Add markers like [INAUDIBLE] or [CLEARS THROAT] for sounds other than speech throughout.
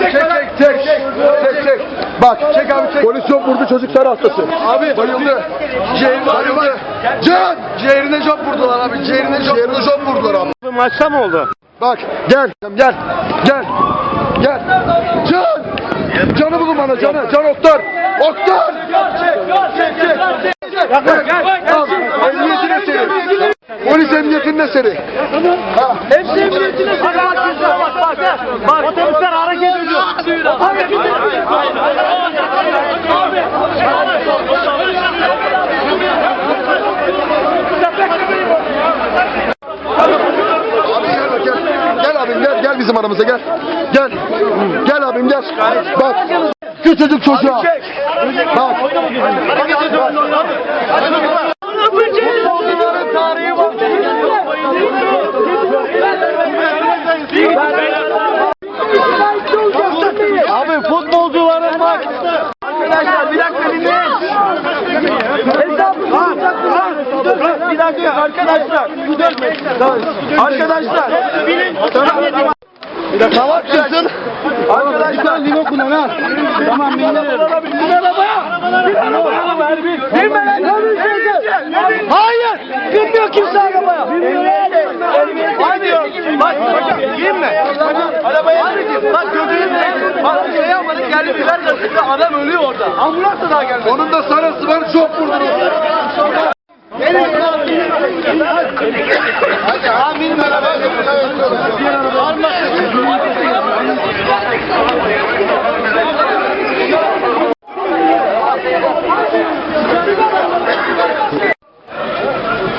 Çek çek çek çek çek çek. Bak çek abi çek. Polis yok vurdu çocuklar hastası. Abi bayıldı. Ciğerine bayıldı. Can! Ciğerine job vurdular abi. Ciğerine job, Ciğerine job vurdular abi. Maçta mı oldu? Bak gel gel gel gel. Can! Canı bulun bana canı. Can Oktar. Oktar! Gel gel. Al, Emniyetine seni. Polis emniyetinde seni. Hepsi emniyetine Bak bak bak bak. Otobüsler hareket ediyor. Hareket ediyor. Abi bak, gel bizim aramıza gel. Gel. Gel abim gel. Bak. Küçücük çocuğa. Bak. Futbolcuların tarihi var. Abi futbolcuların bak. Arkadaşlar bir dakika dinleyin. Bir dakika arkadaşlar. Arkadaşlar. Bir dakika bak kızın. Arkadaşlar limon kullan ha. Tamam bin lira. Bin arabaya. Bin arabaya. Hayır. Binmiyor kimse arabaya. Hadi. Bak bin mi? Arabaya. Bak ne? Bak bir şey yapmadık geldi biber karıştırdı adam ölüyor orada. Ambulans da daha gelmedi. Onun da sarısı var çok vurdular. Hadi amin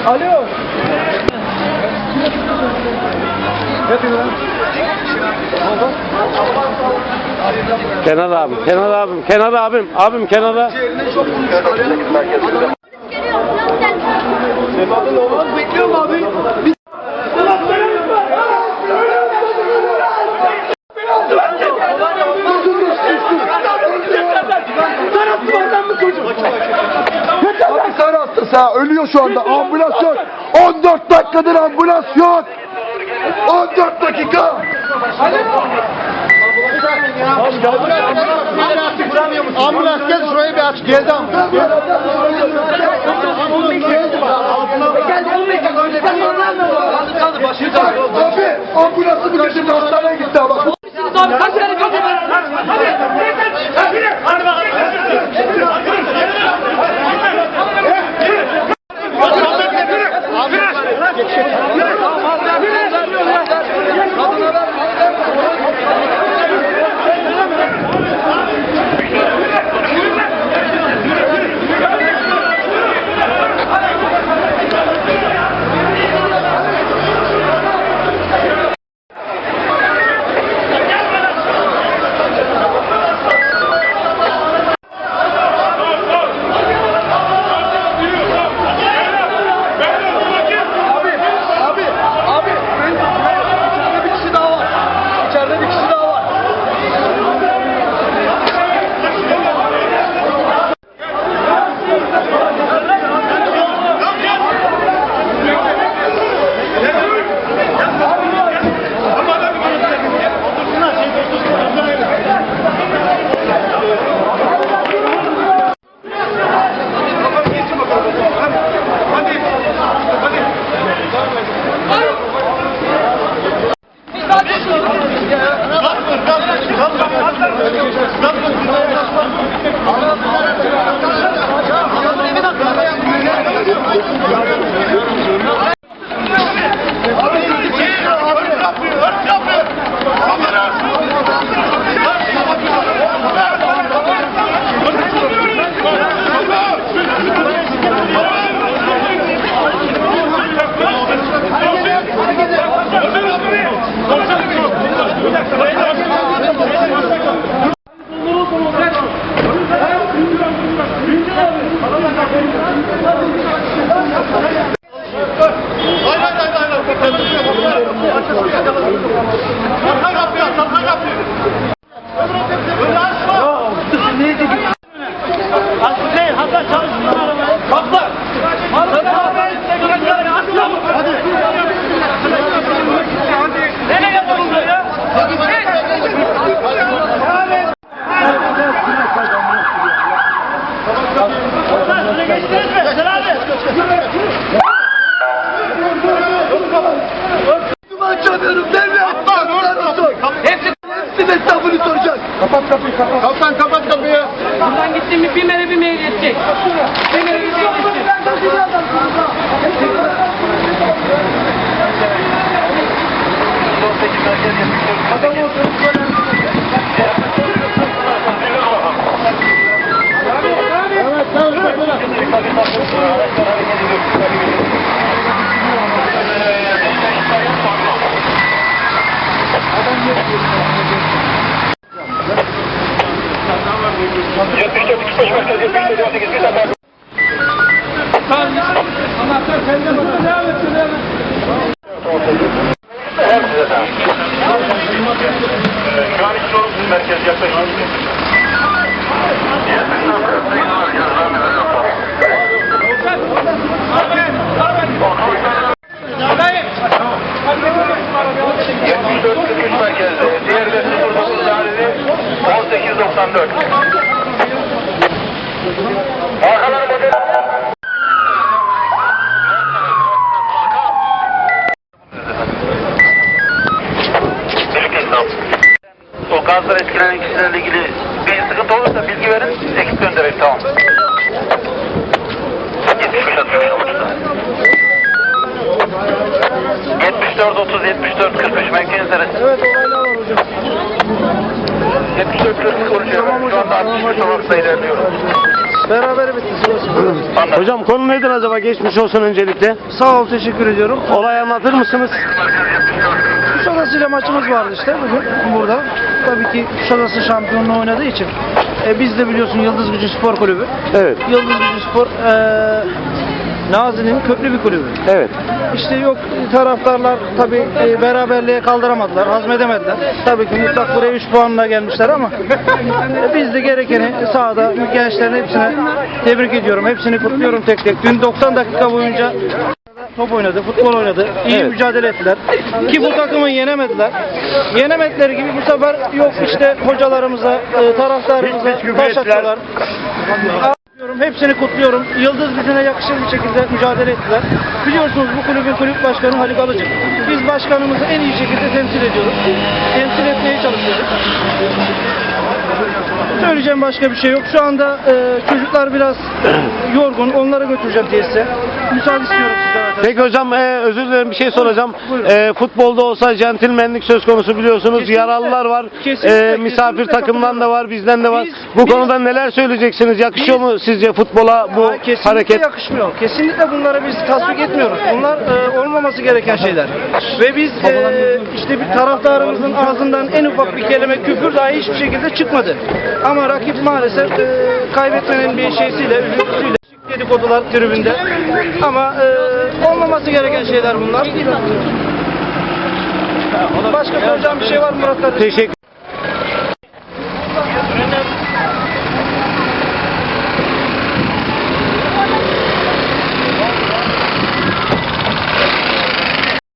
Alo. Kenan abim, Kenan abim, Kenan abim, abim Kenan'a. Bekliyorum abi. Abi sarı hastası ha ölüyor şu anda ambulans yok 14 dakikadır ambulans yok 14 dakika Ambulans gel şurayı bir aç. Geldi ambulans. Abi ambulansı bu kapıyı kapat. Kaptan kapat kapıyı. Buradan gittin mi bir mere bir mail geçecek. An için olumsuz merkez yaklaşık. Yetmiş dört merkezde. De 09 tarihi 1894. Gazlar etkilenen kişilerle ilgili bir sıkıntı olursa bilgi verin, ekip gönderelim tamam. 75 60 olursa. 74 30 74 43 merkez neresi? Evet olaylar var hocam. 74 43 konuşuyorum. Şu anda 60 sokakta ilerliyorum. Beraber bitti. Hocam konu nedir acaba? Geçmiş olsun öncelikle. Sağ ol teşekkür ediyorum. Olay anlatır mısınız? Kuşadası ile maçımız vardı işte bugün burada. Tabii ki Kuşadası şampiyonluğu oynadığı için. E, biz de biliyorsun Yıldız Gücü Spor Kulübü. Evet. Yıldız Gücü Spor e, Nazilli'nin köklü bir kulübü. Evet. İşte yok taraftarlar tabii e, beraberliğe kaldıramadılar, hazmedemediler. Tabii ki mutlak buraya 3 puanla gelmişler ama e, biz de gerekeni sahada gençlerin hepsine tebrik ediyorum. Hepsini kutluyorum tek tek. Dün 90 dakika boyunca top oynadı, futbol oynadı. İyi Evet. mücadele ettiler. Ki bu takımı yenemediler. Yenemedikleri gibi bu sefer yok işte hocalarımıza, e, taraftarımıza taş ettiler. Hepsini kutluyorum. Yıldız gücüne yakışır bir şekilde mücadele ettiler. Biliyorsunuz bu kulübün kulüp başkanı Haluk Alıcı. Biz başkanımızı en iyi şekilde temsil ediyoruz. Temsil etmeye çalışıyoruz. Söyleyeceğim başka bir şey yok. Şu anda e, çocuklar biraz [CLEARS THROAT] yorgun. Onları götüreceğim tesise. Müsaade istiyorum sizden. Peki hocam e, özür dilerim bir şey soracağım. Buyurun. E, futbolda olsa centilmenlik söz konusu biliyorsunuz. Kesinlikle. Yaralılar var. Kesinlikle, E, misafir kesinlikle takımdan da var, bizden de var. Biz- bu biz- konuda neler söyleyeceksiniz? Yakışıyor Biz- mu sizce futbola bu Hayır, kesinlikle hareket? yakışmıyor. Kesinlikle bunlara biz tasvip etmiyoruz. Bunlar e, olmaması gereken şeyler. Ve biz e, işte bir taraftarımızın ağzından en ufak bir kelime küfür dahi hiçbir şekilde çıkmadı. Ama rakip maalesef e, kaybetmenin bir şeysiyle, üzüntüsüyle dedikodular tribünde. Ama e, olmaması gereken şeyler bunlar. Başka soracağım bir şey var mı Murat kardeşim? Teşekkür